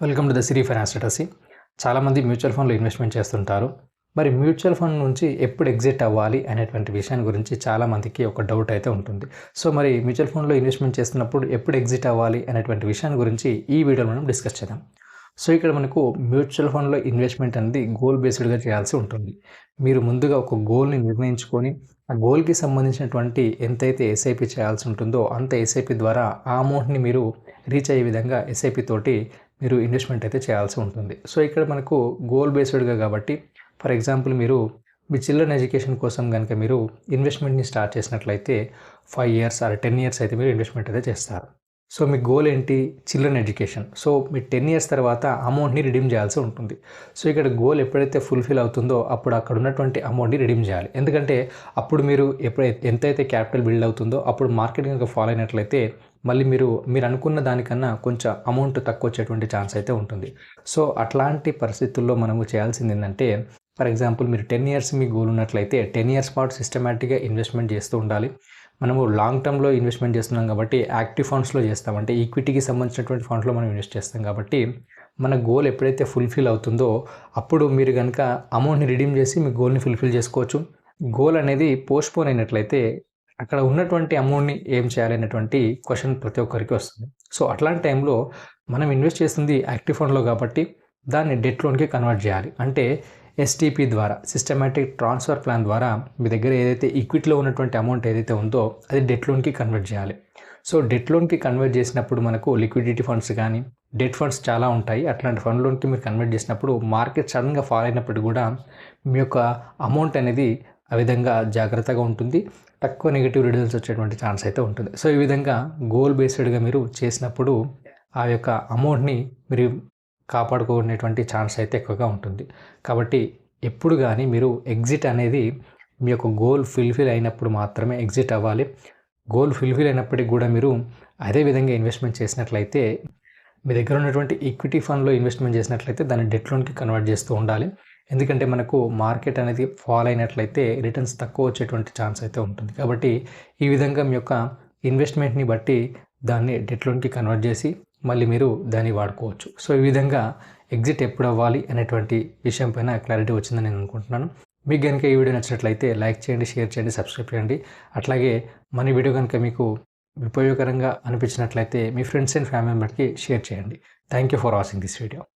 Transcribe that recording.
Welcome to the Siri finance స్టేటసీ చాలామంది mutual ఫండ్లో investment చేస్తుంటారు. మరి మ్యూచువల్ ఫండ్ నుంచి ఎప్పుడు ఎగ్జిట్ అవ్వాలి అనేటువంటి విషయాన్ని గురించి చాలామందికి ఒక డౌట్ అయితే ఉంటుంది. సో మరి మ్యూచువల్ ఫండ్లో ఇన్వెస్ట్మెంట్ చేస్తున్నప్పుడు ఎప్పుడు ఎగ్జిట్ అవ్వాలి అనేటువంటి విషయాన్ని గురించి ఈ వీడియోలో మనం డిస్కస్ చేద్దాం. సో ఇక్కడ మనకు మ్యూచువల్ ఫండ్లో ఇన్వెస్ట్మెంట్ అనేది గోల్ బేస్డ్గా చేయాల్సి ఉంటుంది. మీరు ముందుగా ఒక గోల్ని నిర్ణయించుకొని ఆ గోల్కి సంబంధించినటువంటి ఎంతైతే ఎస్ఐపి చేయాల్సి ఉంటుందో అంత ఎస్ఐపి ద్వారా ఆ అమౌంట్ని మీరు రీచ్ అయ్యే విధంగా ఎస్ఐపి తోటి మీరు ఇన్వెస్ట్మెంట్ అయితే చేయాల్సి ఉంటుంది. సో ఇక్కడ మనకు గోల్ బేస్డ్గా కాబట్టి ఫర్ ఎగ్జాంపుల్ మీరు మీ చిల్డ్రన్ ఎడ్యుకేషన్ కోసం కనుక మీరు ఇన్వెస్ట్మెంట్ని స్టార్ట్ చేసినట్లయితే five years or ten years అయితే మీరు ఇన్వెస్ట్మెంట్ అయితే చేస్తారు. సో మీ గోల్ ఏంటి? చిల్డ్రన్ ఎడ్యుకేషన్ సో మీ టెన్ ఇయర్స్ తర్వాత అమౌంట్ని రిడీమ్ చేయాల్సి ఉంటుంది. సో ఇక్కడ గోల్ ఎప్పుడైతే ఫుల్ఫిల్ అవుతుందో అప్పుడు అక్కడ ఉన్నటువంటి అమౌంట్ని రిడీమ్ చేయాలి. ఎందుకంటే అప్పుడు మీరు ఎప్పుడైతే ఎంతైతే క్యాపిటల్ బిల్డ్ అవుతుందో అప్పుడు మార్కెట్ కనుక ఫాలో అయినట్లయితే మళ్ళీ మీరు మీరు అనుకున్న దానికన్నా కొంచెం అమౌంట్ తక్కువ వచ్చేటువంటి ఛాన్స్ అయితే ఉంటుంది. సో అట్లాంటి పరిస్థితుల్లో మనము చేయాల్సింది ఏంటంటే ఫర్ ఎగ్జాంపుల్ మీరు టెన్ ఇయర్స్ మీ గోల్ ఉన్నట్లయితే టెన్ ఇయర్స్ పాటు సిస్టమేటిక్గా ఇన్వెస్ట్మెంట్ చేస్తూ ఉండాలి. మనము లాంగ్ టర్మ్లో ఇన్వెస్ట్మెంట్ చేస్తున్నాం కాబట్టి యాక్టివ్ ఫండ్స్లో చేస్తాం. అంటే ఈక్విటీకి సంబంధించినటువంటి ఫండ్స్లో మనం ఇన్వెస్ట్ చేస్తాం కాబట్టి మన గోల్ ఎప్పుడైతే ఫుల్ఫిల్ అవుతుందో అప్పుడు మీరు కనుక అమౌంట్ని రిడీమ్ చేసి మీ గోల్ని ఫుల్ఫిల్ చేసుకోవచ్చు. గోల్ అనేది పోస్ట్పోన్ అయినట్లయితే అక్కడ ఉన్నటువంటి అమౌంట్ని ఏం చేయాలి అనేటువంటి క్వశ్చన్ ప్రతి ఒక్కరికి వస్తుంది. సో అట్లాంటి టైంలో మనం ఇన్వెస్ట్ చేస్తుంది యాక్టివ్ ఫండ్లో కాబట్టి దాన్ని డెట్ లోన్కి కన్వర్ట్ చేయాలి. అంటే ఎస్టీపీ ద్వారా సిస్టమేటిక్ ట్రాన్స్ఫర్ ప్లాన్ ద్వారా మీ దగ్గర ఏదైతే ఈక్విటీలో ఉన్నటువంటి అమౌంట్ ఏదైతే ఉందో అది డెట్ లోన్కి కన్వర్ట్ చేయాలి. సో డెట్ లోన్కి కన్వర్ట్ చేసినప్పుడు మనకు లిక్విడిటీ ఫండ్స్ కానీ డెట్ ఫండ్స్ చాలా ఉంటాయి. అట్లాంటి ఫండ్ లోన్కి మీరు కన్వర్ట్ చేసినప్పుడు మార్కెట్ సడన్గా ఫాల్ అయినప్పుడు కూడా మీ యొక్క అమౌంట్ అనేది ఆ విధంగా జాగ్రత్తగా ఉంటుంది. తక్కువ నెగిటివ్ రిజల్ట్స్ వచ్చేటువంటి ఛాన్స్ అయితే ఉంటుంది. సో ఈ విధంగా గోల్ బేస్డ్గా మీరు చేసినప్పుడు ఆ యొక్క అమౌంట్ని మీరు కాపాడుకునేటువంటి ఛాన్స్ అయితే ఎక్కువగా ఉంటుంది. కాబట్టి ఎప్పుడు కానీ మీరు ఎగ్జిట్ అనేది మీ యొక్క గోల్ ఫుల్ఫిల్ అయినప్పుడు మాత్రమే ఎగ్జిట్ అవ్వాలి. గోల్ ఫుల్ఫిల్ అయినప్పటికీ కూడా మీరు అదే విధంగా ఇన్వెస్ట్మెంట్ చేసినట్లయితే మీ దగ్గర ఉన్నటువంటి ఈక్విటీ ఫండ్లో ఇన్వెస్ట్మెంట్ చేసినట్లయితే దాన్ని డెట్ లోన్కి కన్వర్ట్ చేస్తూ ఉండాలి. ఎందుకంటే మనకు మార్కెట్ అనేది ఫాల్ అయినట్లయితే రిటర్న్స్ తక్కువ వచ్చేటువంటి ఛాన్స్ అయితే ఉంటుంది. కాబట్టి ఈ విధంగా మీ యొక్క ఇన్వెస్ట్మెంట్ని బట్టి దాన్ని డెట్ లోన్కి కన్వర్ట్ చేసి మళ్ళీ మీరు దాన్ని వాడుకోవచ్చు. సో ఈ విధంగా ఎగ్జిట్ ఎప్పుడు అవ్వాలి అనేటువంటి విషయం పైన క్లారిటీ వచ్చిందని నేను అనుకుంటున్నాను. మీకు కనుక ఈ వీడియో నచ్చినట్లయితే లైక్ చేయండి షేర్ చేయండి సబ్స్క్రైబ్ చేయండి. అట్లాగే మన వీడియో కనుక మీకు ఉపయోగకరంగా అనిపించినట్లయితే మీ ఫ్రెండ్స్ అండ్ ఫ్యామిలీ మెంబర్కి షేర్ చేయండి. Thank you for watching this video.